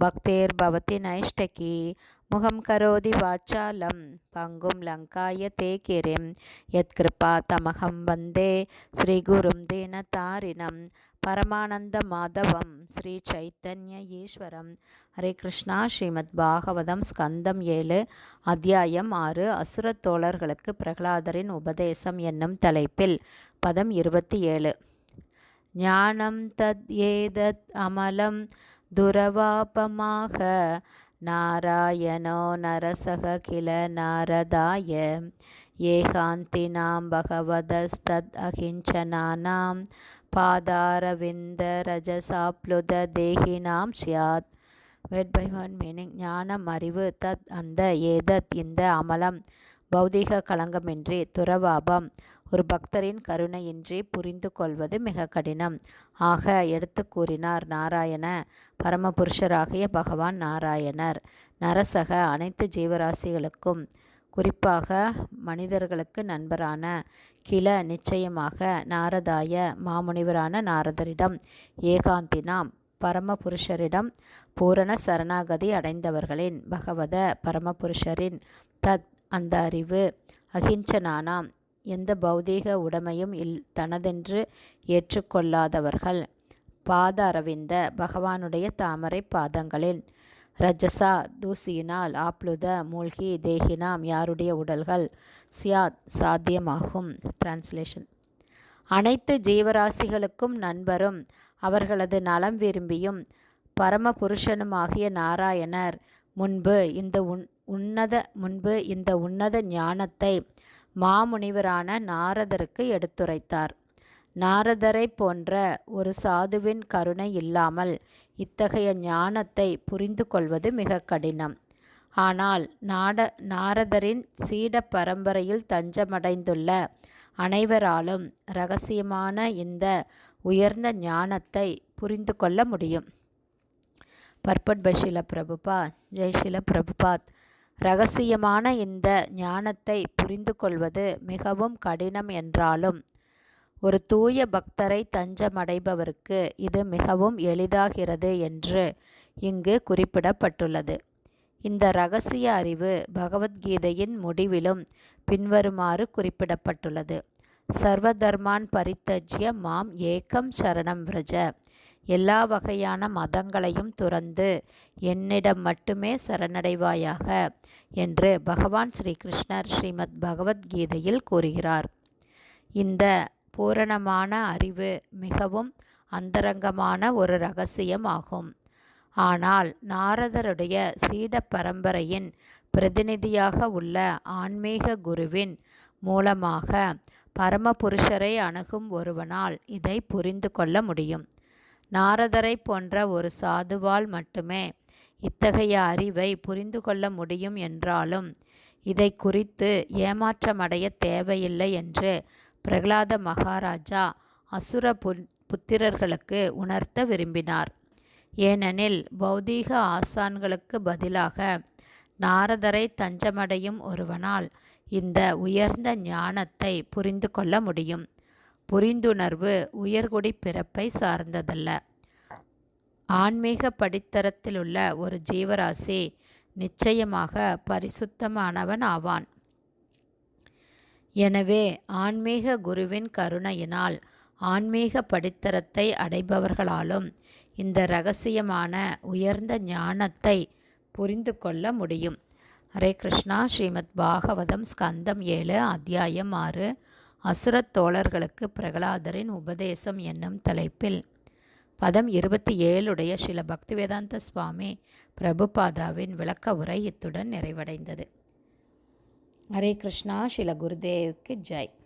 பக்தேர்பவதி நைஷ்டகி முகம் கரோதி வாச்சாலம் பங்கும் லங்காய தே கிரிம் யத்கிருபா தமகம் வந்தே ஸ்ரீகுரும் தீனதாரிணம் பரமானந்த மாதவம் ஸ்ரீ சைத்தன்ய ஈஸ்வரம். ஹரே கிருஷ்ணா ஸ்ரீமத் பாகவதம் ஸ்கந்தம் ஏழு அத்தியாயம் ஆறு அசுரத் தோழர்களுக்கு பிரகலாதரின் உபதேசம் என்னும் தலைப்பில் பதம் இருபத்தி ஏழு. ஞானம் தத் ஏதத் அமலம் துரவாபமாக. நாராயணோ நரசக கில நாரதாய. ஏகாந்தினாம் பகவதஸ்தத் அகிஞ்சனானாம். பாதாரவிந்த ரஜசாப்ளுத தேகினாம் சியாத் வெட் பை ஒன் மீனிங். ஞானம் அறிவு தத் அந்த ஏதத் இந்த அமலம். பௌதீக களங்கமின்றி துறவாபம். ஒரு பக்தரின் கருணையின்றி புரிந்து கொள்வது மிக கடினம். ஆக எடுத்து கூறினார் நாராயண பரமபுருஷராகிய பகவான் நாராயணர். நரசக அனைத்து ஜீவராசிகளுக்கும் குறிப்பாக மனிதர்களுக்கு நண்பரான கில நிச்சயமாக நாரதாய மாமுனிவரான நாரதரிடம் ஏகாந்தினாம் பரமபுருஷரிடம் பூரண சரணாகதி அடைந்தவர்களின் பகவத பரமபுருஷரின் தத் அந்த அறிவு அகிஞ்சனானாம் எந்த பௌதீக உடைமையும் இல் தனதென்று ஏற்றுக்கொள்ளாதவர்கள். பாத அரவிந்த பகவானுடைய தாமரை பாதங்களில். ரஜசா தூசியினால் ஆப்ளுத மூழ்கி தேகினாம் யாருடைய உடல்கள்? சியாத் சாத்தியமாகும். டிரான்ஸ்லேஷன் அனைத்து ஜீவராசிகளுக்கும் நண்பரும் அவர்களது நலம் விரும்பியும் பரமபுருஷனுமாகிய நாராயணர் முன்பு இந்த உன் உன்னத முன்பு இந்த உன்னத ஞானத்தை மாமுனிவரான நாரதருக்கு எடுத்துரைத்தார். நாரதரை போன்ற ஒரு சாதுவின் கருணை இல்லாமல் இத்தகைய ஞானத்தை புரிந்து கொள்வது மிக கடினம். ஆனால் நாட நாரதரின் சீட பரம்பரையில் தஞ்சமடைந்துள்ள அனைவராலும் இரகசியமான இந்த உயர்ந்த ஞானத்தை புரிந்து கொள்ள முடியும். பர்பட் பஷில பிரபுபாத் ஜெய்ஷில பிரபுபாத் ரகசியமான இந்த ஞானத்தை புரிந்து கொள்வது மிகவும் கடினம் என்றாலும் ஒரு தூய பக்தரை தஞ்சமடைபவருக்கு இது மிகவும் எளிதாகிறது என்று இங்கு குறிப்பிடப்பட்டுள்ளது. இந்த ரகசிய அறிவு பகவத்கீதையின் முடிவிலும் பின்வருமாறு குறிப்பிடப்பட்டுள்ளது. சர்வதர்மான் பரித்தஜ்ய மாம் ஏகம் சரணம் விரஜ. எல்லா வகையான மதங்களையும் துறந்து என்னிடம் மட்டுமே சரணடைவாயாக என்று பகவான் ஸ்ரீகிருஷ்ணர் ஸ்ரீமத் பகவத்கீதையில் கூறுகிறார். இந்த பூரணமான அறிவு மிகவும் அந்தரங்கமான ஒரு ரகசியம் ஆகும். ஆனால் நாரதருடைய சீட பரம்பரையின் பிரதிநிதியாக உள்ள ஆன்மீக குருவின் மூலமாக பரமபுருஷரை அணுகும் ஒருவனால் இதை புரிந்து கொள்ள முடியும். நாரதரை போன்ற ஒரு சாதுவால் மட்டுமே இத்தகைய அறிவை புரிந்து கொள்ள முடியும் என்றாலும் இதை குறித்து ஏமாற்றமடைய தேவையில்லை என்று பிரகலாத மகாராஜா அசுர புத்திரர்களுக்கு உணர்த்த விரும்பினார். ஏனெனில் பௌதீக ஆசான்களுக்கு பதிலாக நாரதரை தஞ்சமடையும் ஒருவனால் இந்த உயர்ந்த ஞானத்தை புரிந்து கொள்ள முடியும். புரிந்துணர்வு உயர்குடி பிறப்பை சார்ந்ததல்ல. ஆன்மீக படித்தரத்திலுள்ள ஒரு ஜீவராசி நிச்சயமாக பரிசுத்தமானவன் ஆவான். எனவே ஆன்மீக குருவின் கருணையினால் ஆன்மீக படித்தரத்தை அடைபவர்களாலும் இந்த ரகசியமான உயர்ந்த ஞானத்தை புரிந்து கொள்ள முடியும். ஹரே கிருஷ்ணா. ஸ்ரீமத் பாகவதம் ஸ்கந்தம் ஏழு அத்தியாயம் ஆறு அசுரத் தோழர்களுக்கு பிரகலாதரின் உபதேசம் என்னும் தலைப்பில். பதம் இருபத்தி ஏழுடைய சில பக்திவேதாந்த சுவாமி பிரபுபாதாவின் விளக்க உரை இத்துடன் நிறைவடைந்தது. ஹரே கிருஷ்ணா ஸ்ரீல குருதேவுக்கு ஜெய்.